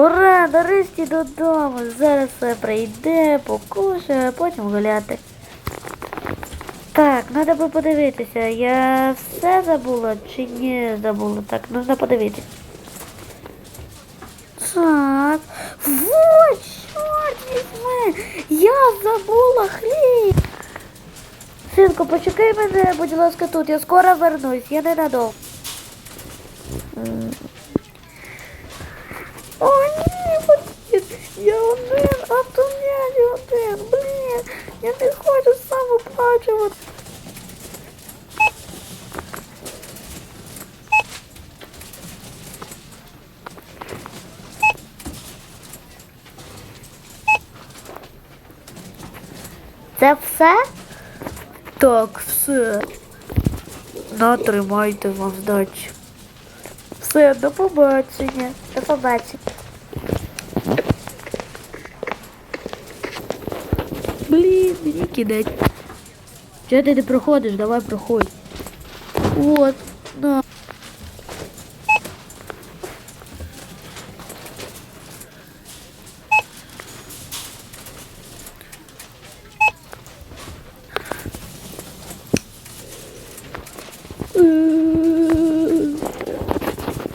Ура, нарешті додому. Зараз все прийде, покушає, а потім гуляти. Так, треба би подивитися, я все забула чи не забула. Так, треба подивитися. Так. Вот, чорт візьми! Я забула хліб! Синку, почекай мене, будь ласка, тут. Я скоро вернусь, я ненадовго. М. О, ні, блін, я один, а то я один, блін, я не хочу самоплачувати. Це все? Так, все. Натримайте вам здачі. Все, до побачення. До побачення. Блін, мені кидать. Чого ти не проходиш? Давай проходь. От, на.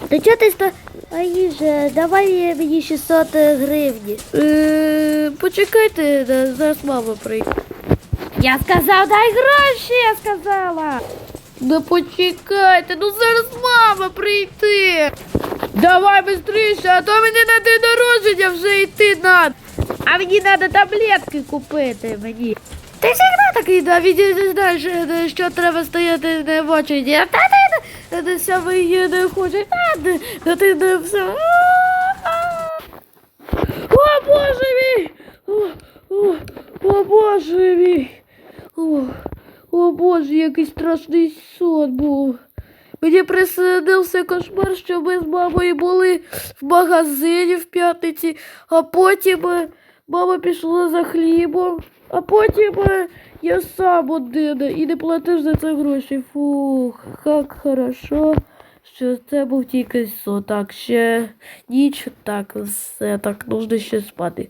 Та чого ти Аїже, давай мені 600 гривні. Е, почекайте, зараз мама прийде. Я сказав, дай гроші, я сказала. Да почекайте, ну зараз мама прийти. Давай швидше, а то мені на день народження вже йти надо. А мені треба таблетки купити мені. Ти завжди такий, да, знаєш, е, що треба стояти в очереді. Та не все ви не хочеш. Та, ти- не все. О, Боже мій! О Боже мій! О, о Боже, який страшний сон був. Мені приснився кошмар, що ми з мамою були в магазині в п'ятниці, а потім е, мама пішла за хлібом, а потім е, я сам один і не платив за це гроші. Фух, як хорошо, що це був тільки сон. Так, ще ніч, так, все, так, нужно ще спати.